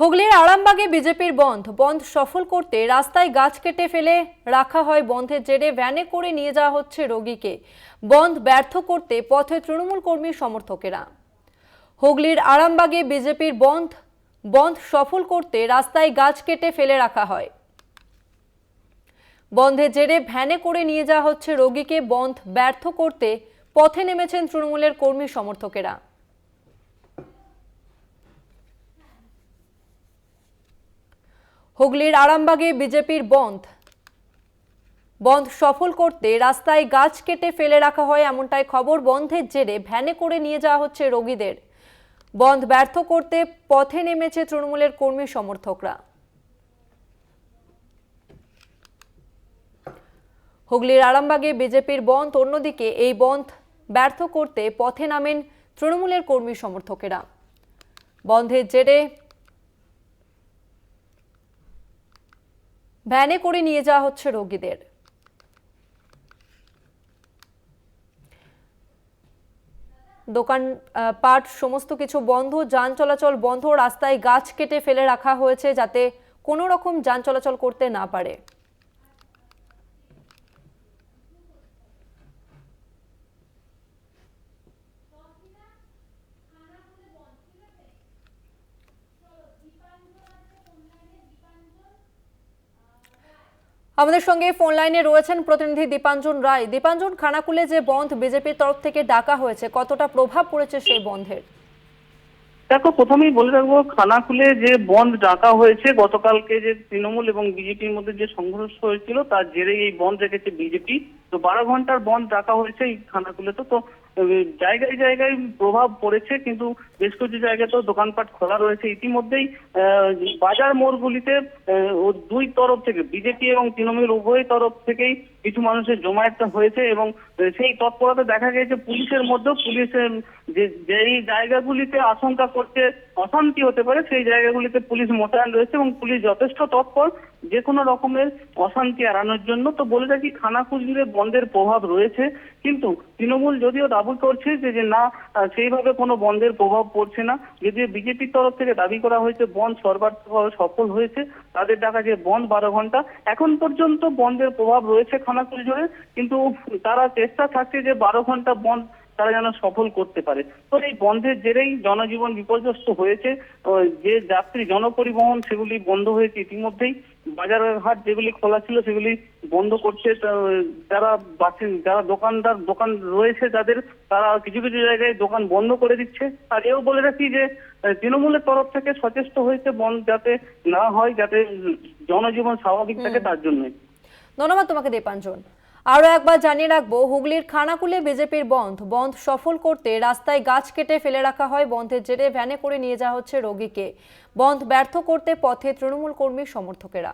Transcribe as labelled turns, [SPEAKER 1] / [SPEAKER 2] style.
[SPEAKER 1] হুগলির আরামবাগে বিজেপির বন্ধ। বন্ধ সফল করতে রাস্তায় গাছ কেটে ফেলে রাখা হয় বন্ধের জেরে, ভ্যানে করে নিয়ে যাওয়া হচ্ছে রোগীকে। বন্ধ ব্যর্থ করতে পথে তৃণমূল কর্মী সমর্থকেরা। হুগলির আরামবাগে বিজেপির বন্ধ। বন্ধ সফল করতে রাস্তায় গাছ কেটে ফেলে রাখা হয়। বন্ধের জেরে, ভ্যানে করে নিয়ে যাওয়া হচ্ছে রোগীকে। বন্ধ ব্যর্থ করতে পথে নেমেছেন তৃণমূলের কর্মী সমর্থকেরা। হুগলির আরামবাগে বিজেপির বন্ধ। বন্ধ সফল করতে রাস্তায় গাছ কেটে ফেলে রাখা হয় এমনটাই খবর বন্ধের জেরে ভ্যানে করে নিয়ে যাওয়া হচ্ছে রোগীদের। বন্ধ ব্যর্থ করতে পথে নেমেছে তৃণমূলের কর্মী সমর্থকরা। হুগলির আরামবাগে বিজেপির বন্ধ, অন্যদিকে এই বন্ধ ব্যর্থ করতে পথে নামেন তৃণমূলের কর্মী সমর্থকেরা। বন্ধের জেরে ভ্যানে করে নিয়ে যাওয়া হচ্ছে রোগীদের। দোকান পাট, সমস্ত কিছু বন্ধ, যান চলাচল বন্ধ, রাস্তায় গাছ কেটে ফেলে রাখা হয়েছে যাতে কোনো রকম যান চলাচল করতে না পারে। আমাদের সঙ্গে ফোন লাইনে রয়েছেন প্রতিনিধি দীপাঞ্জন রায়। দীপাঞ্জন, খানাকুলে যে বন্ধ বিজেপির তরফ থেকে ডাকা হয়েছে, কতটা প্রভাব পড়েছে সেই বন্ধের?
[SPEAKER 2] দেখো, প্রথমেই বলে রাখব, খানাকুলে যে বন্ধ ডাকা হয়েছে, গতকালকে যে তৃণমূল এবং বিজেপির মধ্যে যে সংঘর্ষ হয়েছিল, তার জেরেই এই বন্ধ রেখেছে বিজেপি। তো বারো ঘণ্টার বন্ধ ডাকা হয়েছে এই খানাকুলে তো। তো জায়গায় জায়গায় প্রভাব পড়েছে, কিন্তু বেশ কিছু জায়গায় তো দোকানপাট খোলা রয়েছে। ইতিমধ্যেই বাজার মোড়গুলিতে দুই তরফ থেকে, বিজেপি এবং তৃণমূল উভয় তরফ থেকেই কিছু মানুষের জমায়েত হয়েছে এবং সেই তৎপরতা দেখা গেছে পুলিশের মধ্যেও। পুলিশের যে, যেই জায়গাগুলিতে আশঙ্কা করছে অশান্তি হতে পারে, সেই জায়গাগুলিতে পুলিশ মোতায়েন রয়েছে এবং পুলিশ যথেষ্ট তৎপর। যে কোনো রকমের অশান্তি এড়ানোর জন্য তো বলে রাখি খানাকুল বন্ধের প্রভাব রয়েছে। কিন্তু তৃণমূল যদিও দাবি করছে যে যে না সেইভাবে কোনো বন্ধের প্রভাব পড়ছে না। যদিও বিজেপির তরফ থেকে দাবি করা হয়েছে, বন্ধ সর্বাত্মকভাবে সফল হয়েছে। তাদের ডাকা যে বন্ধ বারো ঘণ্টা। এখন পর্যন্ত বন্ধের প্রভাব রয়েছে খানাকুল জুড়ে কিন্তু তারা চেষ্টা থাকছে যে বারো ঘণ্টা বন্ধ তারা যেন সফল করতে পারে। তো এই বন্ধের জেরেই জনজীবন বিপর্যস্ত হয়েছে। যে যাত্রী জনপরিবহন সেগুলি বন্ধ হয়েছে ইতিমধ্যেই। বাজার হাট যেগুলি খোলা ছিল সেগুলি বন্ধ করছে। যারা বাসে যারা দোকানদার দোকান রয়েছে যাদের তারা কিছু কিছু জায়গায় দোকান বন্ধ করে দিচ্ছে। আর এও বলে রাখি যে তৃণমূলের তরফ থেকে সচেষ্ট হয়েছে বন্ধ যাতে না হয় যাতে জনজীবন স্বাভাবিক থাকে তার জন্যই
[SPEAKER 1] ধন্যবাদ তোমাকে দীপাঞ্জন আরও একবার জানিয়ে রাখব, হুগলির খানাকুলে বিজেপির বন্ধ। বন্ধ সফল করতে রাস্তায় গাছ কেটে ফেলে রাখা হয়, বন্ধের জেরে ভ্যানে করে নিয়ে যাওয়া হচ্ছে রোগীকে। বন্ধ ব্যর্থ করতে পথে তৃণমূল কর্মী সমর্থকেরা।